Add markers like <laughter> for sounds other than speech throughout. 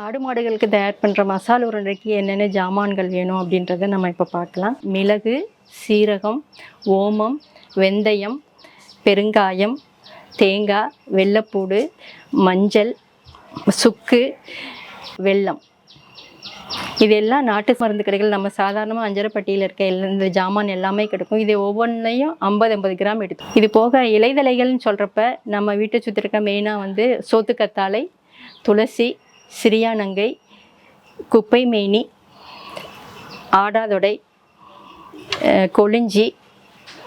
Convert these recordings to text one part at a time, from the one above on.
ஆடு மாடுகளுக்கு தயார் பண்ணுற மசாலா உருண்டைக்கு என்னென்ன ஜாமான்கள் வேணும் அப்படின்றத நம்ம இப்போ பார்க்கலாம். மிளகு சீரகம் ஓமம் வெந்தயம் பெருங்காயம் தேங்காய் வெள்ளைப்பூடு மஞ்சள் சுக்கு வெல்லம். இதெல்லாம் நாட்டு மருந்து கடைகள். நம்ம சாதாரணமாக அஞ்சரைப்பட்டியில் இருக்க எல்லா இந்த ஜாமான் எல்லாமே கிடைக்கும். இது ஒவ்வொன்றையும் ஐம்பது ஐம்பது கிராம் எடுத்து. இது போக இலைதலைகள்னு சொல்கிறப்ப நம்ம வீட்டை சுற்றி இருக்க மெயினாக வந்து சோத்துக்கத்தாழை துளசி சிறியானங்கை குப்பைமேனி ஆடாதொடை கொளிஞ்சி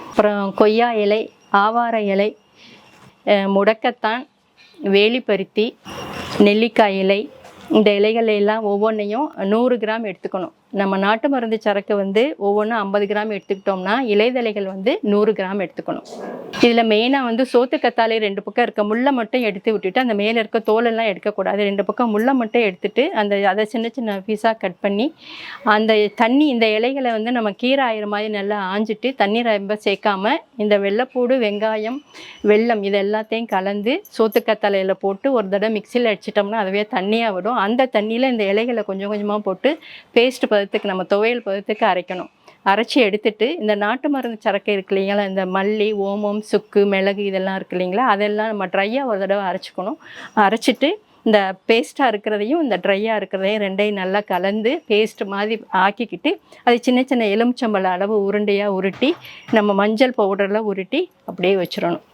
அப்புறம் கொய்யா இலை ஆவார இலை முடக்கத்தான் வேலிப்பருத்தி நெல்லிக்காய் இலை இந்த இலைகள் எல்லாம் ஒவ்வொன்றையும் நூறு கிராம் எடுத்துக்கணும். நம்ம நாட்டு மருந்து சரக்கு வந்து ஒவ்வொன்றும் ஐம்பது கிராம் எடுத்துக்கிட்டோம்னா இலைதலைகள் வந்து நூறு கிராம் எடுத்துக்கணும். இதில் மெயினாக வந்து சோத்து கத்தாழை ரெண்டு பக்கம் இருக்க முள்ளை மட்டும் எடுத்து விட்டுட்டு அந்த மேலே இருக்க தோலெல்லாம் எடுக்கக்கூடாது. ரெண்டு பக்கம் முள்ளை மட்டும் எடுத்துட்டு அந்த அதை சின்ன சின்ன பீஸாக கட் பண்ணி அந்த தண்ணி இந்த இலைகளை வந்து நம்ம கீரை ஆயிரம் மாதிரி நல்லா ஆஞ்சிட்டு தண்ணீர் ரொம்ப சேர்க்காம இந்த வெள்ளைப்பூடு வெங்காயம் வெல்லம் இது எல்லாத்தையும் கலந்து சோத்துக்கத்தலையில் போட்டு ஒரு தடவை மிக்சியில் அடிச்சிட்டோம்னா அதுவே தண்ணியாக விடும் அந்த தண்ணியில் இந்த இலைகளை கொஞ்சம் கொஞ்சமாக போட்டு பேஸ்ட் பதத்துக்கு நம்ம துவையல் பதத்துக்கு அரைக்கணும். அரைச்சி எடுத்துட்டு இந்த நாட்டு மருந்து சரக்கு இருக்கு இல்லைங்களா இந்த மல்லி ஓமம் சுக்கு மிளகு இதெல்லாம் இருக்கு இல்லைங்களா அதெல்லாம் நம்ம ட்ரையாக ஒரு தடவை அரைச்சிக்கணும். அரைச்சிட்டு இந்த பேஸ்ட்டாக இருக்கிறதையும் இந்த ட்ரையாக இருக்கிறதையும் ரெண்டையும் நல்லா கலந்து பேஸ்ட் மாதிரி ஆக்கிக்கிட்டு அது சின்ன சின்ன எலுமிச்சம்பழ அளவு உருண்டையாக உருட்டி நம்ம மஞ்சள் பவுடரில் உருட்டி அப்படியே வச்சிடணும்.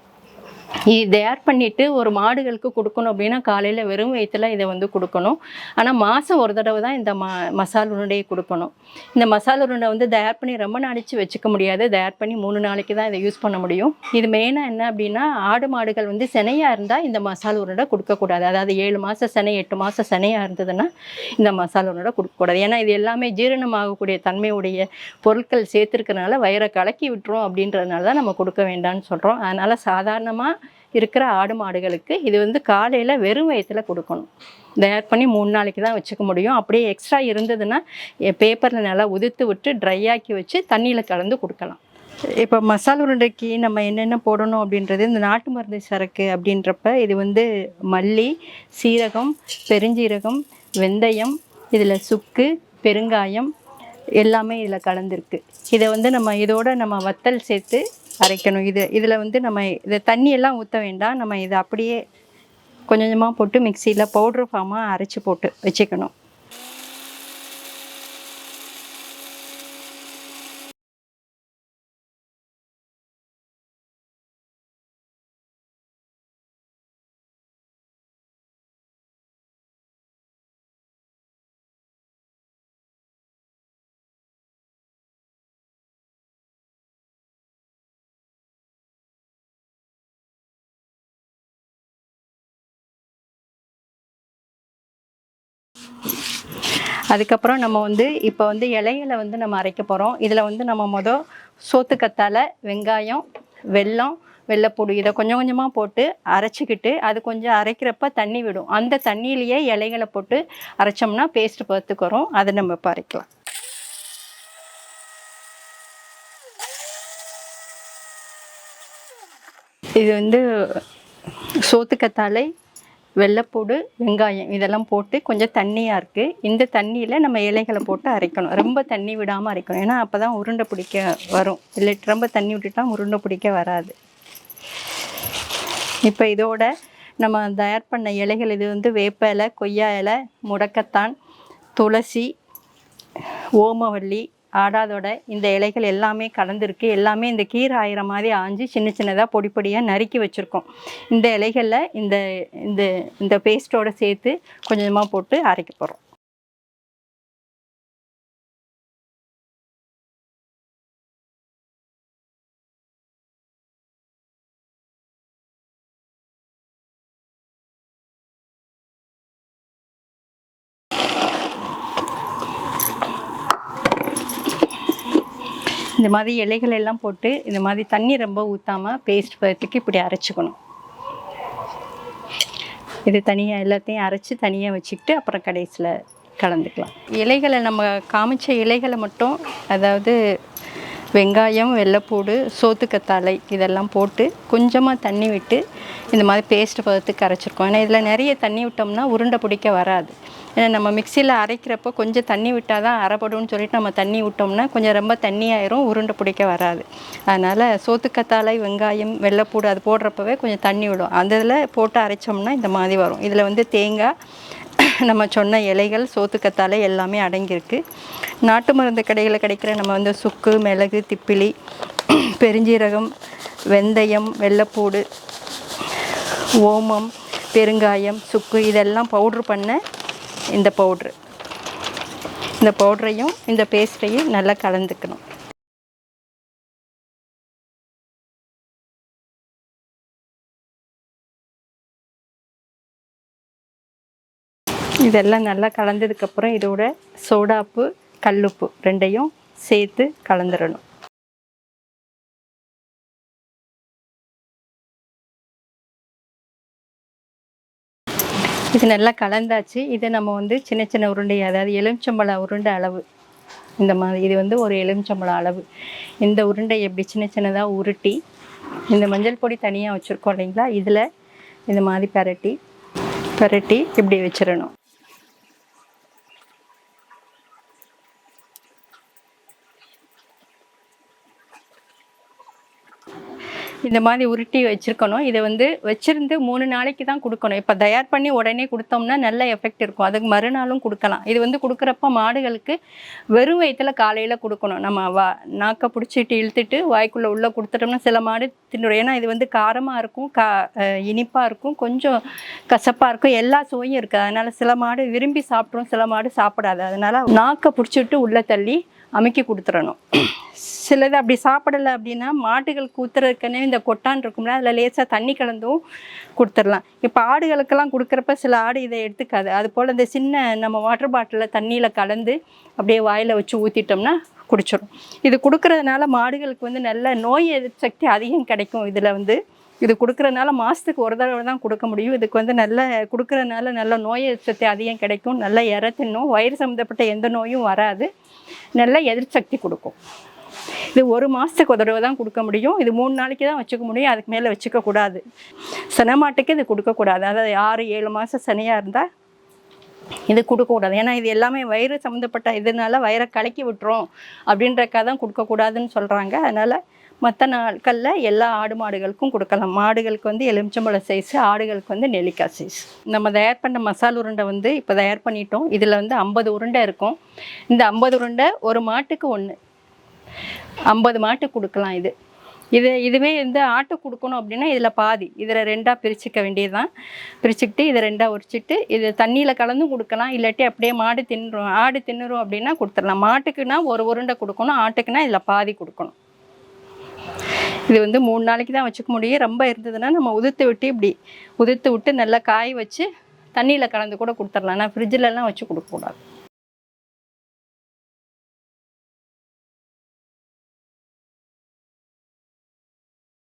தயார் பண்ணிவிட்டு ஒரு மாடுகளுக்கு கொடுக்கணும் அப்படின்னா காலையில் வெறும் வயிற்றுல இதை வந்து கொடுக்கணும். ஆனால் மாதம் ஒரு தடவை தான் இந்த ம மசால் உருண்டையை கொடுக்கணும். இந்த மசால் உருண்டை வந்து தயார் பண்ணி ரொம்ப நாளைச்சு வச்சுக்க முடியாது. தயார் பண்ணி மூணு நாளைக்கு தான் இதை யூஸ் பண்ண முடியும். இது மெயினாக என்ன அப்படின்னா ஆடு மாடுகள் வந்து சினையாக இருந்தால் இந்த மசால் உருண்டை கொடுக்கக்கூடாது அதாவது ஏழு மாதம் சினை எட்டு மாதம் சினையாக இருந்ததுன்னா இந்த மசால் உருண்டை கொடுக்கக்கூடாது ஏன்னா இது எல்லாமே ஜீரணமாகக்கூடிய தன்மையுடைய பொருட்கள் சேர்த்துருக்கறனால வயிறை கலக்கி விட்டுரும் அப்படின்றதுனால தான் நம்ம கொடுக்க வேண்டாம்னு சொல்கிறோம் அதனால் சாதாரணமாக இருக்கிற ஆடு மாடுகளுக்கு இது வந்து காலையில் வெறும் வயசில் கொடுக்கணும். தயார் பண்ணி மூணு நாளைக்கு தான் வச்சுக்க முடியும். அப்படியே எக்ஸ்ட்ரா இருந்ததுன்னா பேப்பரில் நல்லா உதிர்த்து விட்டு ட்ரை ஆக்கி வச்சு தண்ணியில் கலந்து கொடுக்கலாம். இப்போ மசால் உருண்டைக்கு நம்ம என்னென்ன போடணும் அப்படின்றது இந்த நாட்டு மருந்து சரக்கு அப்படின்றப்ப இது வந்து மல்லி சீரகம் பெருஞ்சீரகம் வெந்தயம் இதில் சுக்கு பெருங்காயம் எல்லாமே இதில் கலந்துருக்கு. இதை வந்து நம்ம இதோட நம்ம வத்தல் சேர்த்து அரைக்கணும். இது இதில் வந்து நம்ம இதை தண்ணியெல்லாம் ஊற்ற வேண்டாம். நம்ம இதை அப்படியே கொஞ்சம் கொஞ்சமாக போட்டு மிக்சியில் பவுட்ரு ஃபார்மாக அரைச்சி போட்டு வச்சுக்கணும். அதுக்கப்புறம் நம்ம வந்து இப்போ வந்து இலைகளை வந்து நம்ம அரைக்க போகிறோம் இதில் வந்து நம்ம மொதல் சோத்துக்கத்தாழை வெங்காயம் வெல்லம் வெள்ளைப்பூடு இதை கொஞ்சம் கொஞ்சமாக போட்டு அரைச்சிக்கிட்டு அது கொஞ்சம் அரைக்கிறப்ப தண்ணி விடும். அந்த தண்ணியிலேயே இலைகளை போட்டு அரைச்சோம்னா பேஸ்ட் பார்த்துக்கிறோம் வரும். அதை நம்ம இப்போ அரைக்கலாம். இது வந்து சோத்துக்கத்தாழை வெள்ளைப்பூடு வெங்காயம் இதெல்லாம் போட்டு கொஞ்சம் தண்ணியாக இருக்குது இந்த தண்ணியில் நம்ம இலைகளை போட்டு அரைக்கணும். ரொம்ப தண்ணி விடாமல் அரைக்கணும். ஏன்னா அப்போ தான் உருண்டை பிடிக்க வரும். இல்லை ரொம்ப தண்ணி விட்டுட்டா உருண்டை பிடிக்க வராது. இப்போ இதோட நம்ம தயார் பண்ண இலைகள் இது வந்து வேப்ப இலை கொய்யா இலை முடக்கத்தான் துளசி ஓமவல்லி ஆடாதோட இந்த இலைகள் எல்லாமே கலந்துருக்கு. எல்லாமே இந்த கீரை ஆயிரம் மாதிரி ஆஞ்சு சின்ன சின்னதாக பொடி பொடியாக நறுக்கி வச்சுருக்கோம். இந்த இலைகளில் இந்த இந்த இந்த பேஸ்ட்டோடு சேர்த்து கொஞ்சமாக போட்டு அரைக்க போகிறோம் இந்த மாதிரி இலைகள் எல்லாம் போட்டு இந்த மாதிரி தண்ணி ரொம்ப ஊற்றாமல் பேஸ்ட் பதத்துக்கு இப்படி அரைச்சிக்கணும். இது தனியாக எல்லாத்தையும் அரைச்சி தனியாக வச்சுக்கிட்டு அப்புறம் கடைசியில் கலந்துக்கலாம். இலைகளை நம்ம காமிச்ச இலைகளை மட்டும் அதாவது வெங்காயம் வெள்ளைப்பூடு சோத்துக்கத்தாழை இதெல்லாம் போட்டு கொஞ்சமாக தண்ணி விட்டு இந்த மாதிரி பேஸ்ட் பதத்துக்கு அரைச்சிருக்கோம். ஏன்னா இதில் நிறைய தண்ணி விட்டோம்னா உருண்டை பிடிக்க வராது. ஏன்னா நம்ம மிக்சியில் அரைக்கிறப்போ கொஞ்சம் தண்ணி விட்டால் தான் அரைப்படும்னு சொல்லிட்டு நம்ம தண்ணி விட்டோம்னா கொஞ்சம் ரொம்ப தண்ணியாயிரும் உருண்டை பிடிக்க வராது. அதனால் சோத்துக்கத்தாழை வெங்காயம் வெள்ளைப்பூடு அது போடுறப்பவே கொஞ்சம் தண்ணி விடும். அந்த இதில் போட்டு அரைச்சோம்னா இந்த மாதிரி வரும். இதில் வந்து தேங்காய் <coughs> நம்ம சொன்ன இலைகள் சோத்துக்கத்தாழை எல்லாமே அடங்கியிருக்கு. நாட்டு மருந்து கடைகளில் கிடைக்கிற நம்ம வந்து சுக்கு மிளகு திப்பிலி <coughs> பெருஞ்சீரகம் வெந்தயம் வெள்ளைப்பூடு ஓமம் பெருங்காயம் சுக்கு இதெல்லாம் பவுட்ரு பண்ண இந்த பவுட்ரு இந்த பவுட்ரையும் இந்த பேஸ்ட்டையும் நல்லா கலந்துக்கணும். இதெல்லாம் நல்லா கலந்ததுக்கப்புறம் இதோட சோடாப்பு கல்லுப்பு ரெண்டையும் சேர்த்து கலந்துடணும் இது நல்லா கலந்தாச்சு. இதை நம்ம வந்து சின்ன சின்ன உருண்டை அதாவது எலுமிச்சம்பழம் உருண்டை அளவு. இந்த மாதிரி இது வந்து ஒரு எலுமிச்சம்பழம் அளவு. இந்த உருண்டை எப்படி சின்ன சின்னதாக உருட்டி இந்த மஞ்சள் பொடி தனியாக வச்சுருக்கோம் இல்லைங்களா? இதில் இந்த மாதிரி பரட்டி பரட்டி இப்படி வச்சிடணும். இந்த மாதிரி உருட்டி வச்சுருக்கணும். இதை வந்து வச்சுருந்து மூணு நாளைக்கு தான் கொடுக்கணும். இப்போ தயார் பண்ணி உடனே கொடுத்தோம்னா நல்ல எஃபெக்ட் இருக்கும். அதுக்கு மறுநாளும் கொடுக்கலாம். இது வந்து கொடுக்குறப்ப மாடுகளுக்கு வெறும் வயிற்றுல காலையில் கொடுக்கணும். நம்ம வா நாக்கை பிடிச்சிட்டு இழுத்துட்டு வாய்க்குள்ளே உள்ளே கொடுத்துட்டோம்னா சில மாடு தின்னுடும். ஏன்னா இது வந்து காரமாக இருக்கும் கா இனிப்பாக இருக்கும் கொஞ்சம் கசப்பாக இருக்கும். எல்லா சுவையும் இருக்குது. அதனால் சில மாடு விரும்பி சாப்பிட்ரும் சில மாடு சாப்பிடாது. அதனால் நாக்கை பிடிச்சிட்டு உள்ளே தள்ளி அமுக்கி கொடுத்துடணும். சிலது அப்படி சாப்பிடலை அப்படின்னா மாட்டுகள் ஊற்றுறதுக்குன்னே இந்த கொட்டான் இருக்கும்ல அதில் லேசாக தண்ணி கலந்தும் கொடுத்துடலாம். இப்போ ஆடுகளுக்கெல்லாம் கொடுக்குறப்ப சில ஆடு இதை எடுத்துக்காது. அது போல் இந்த சின்ன நம்ம வாட்டர் பாட்டிலில் தண்ணியில் கலந்து அப்படியே வாயில் வச்சு ஊற்றிட்டோம்னா குடிச்சிடும் இது கொடுக்கறதுனால மாடுகளுக்கு வந்து நல்ல நோய் எதிர்ப்பு சக்தி அதிகம் கிடைக்கும் இதில் வந்து. இது கொடுக்குறதுனால மாதத்துக்கு ஒரு தடவை தான் கொடுக்க முடியும். இதுக்கு வந்து நல்ல கொடுக்குறதுனால நல்ல நோய் எதிர்ப்பு சக்தி அதிகம் கிடைக்கும். நல்ல இற தின்னும். வயிறு சம்மந்தப்பட்ட எந்த நோயும் வராது. நல்ல எதிர்சக்தி கொடுக்கும். இது ஒரு மாதத்துக்கு ஒரு தடவை தான் கொடுக்க முடியும். இது மூணு நாளைக்கு தான் வச்சுக்க முடியும். அதுக்கு மேலே வச்சுக்கக்கூடாது சனமாட்டுக்கு மாட்டுக்கு இது கொடுக்கக்கூடாது அதாவது ஆறு ஏழு மாதம் சனியாக இருந்தால் இது கொடுக்கக்கூடாது ஏன்னா இது எல்லாமே வயிறு சம்மந்தப்பட்ட இதனால வயிறை கலக்கி விட்டுரும் அப்படின்றக்காக தான் கொடுக்கக்கூடாதுன்னு சொல்கிறாங்க அதனால் மற்ற நாட்களில் எல்லா ஆடு மாடுகளுக்கும் கொடுக்கலாம். மாடுகளுக்கு வந்து எலுமிச்சம்பழம் சைஸு ஆடுகளுக்கு வந்து நெல்லிக்காய் சைஸ். நம்ம தயார் பண்ண மசால் உருண்டை வந்து இப்போ தயார் பண்ணிட்டோம். இதில் வந்து ஐம்பது உருண்டை இருக்கும். இந்த ஐம்பது உருண்டை ஒரு மாட்டுக்கு ஒன்று ஐம்பது மாட்டுக்கு கொடுக்கலாம் இது. இது இதுவே வந்து ஆட்டு கொடுக்கணும் அப்படின்னா இதில் பாதி. இதில் ரெண்டாக பிரிச்சுக்க வேண்டியது தான் பிரிச்சுக்கிட்டு இதை ரெண்டாக உரிச்சிட்டு இது தண்ணியில் கலந்தும் கொடுக்கலாம். இல்லாட்டி அப்படியே மாடு தின்னுரும் ஆடு தின்னுரும் அப்படின்னா கொடுத்துடலாம். மாட்டுக்குன்னா ஒரு உருண்டை கொடுக்கணும் ஆட்டுக்குன்னா இதில் பாதி கொடுக்கணும். இது வந்து மூணு நாளைக்கு தான் வச்சுக்க முடியும். ரொம்ப இருந்ததுன்னா நம்ம உதிர்த்து விட்டு இப்படி உதிர்த்து விட்டு நல்லா காய வச்சு தண்ணியில் கலந்து கூட கொடுத்துடலாம். ஆனால் ஃப்ரிட்ஜிலலாம் வச்சு கொடுக்கக்கூடாது.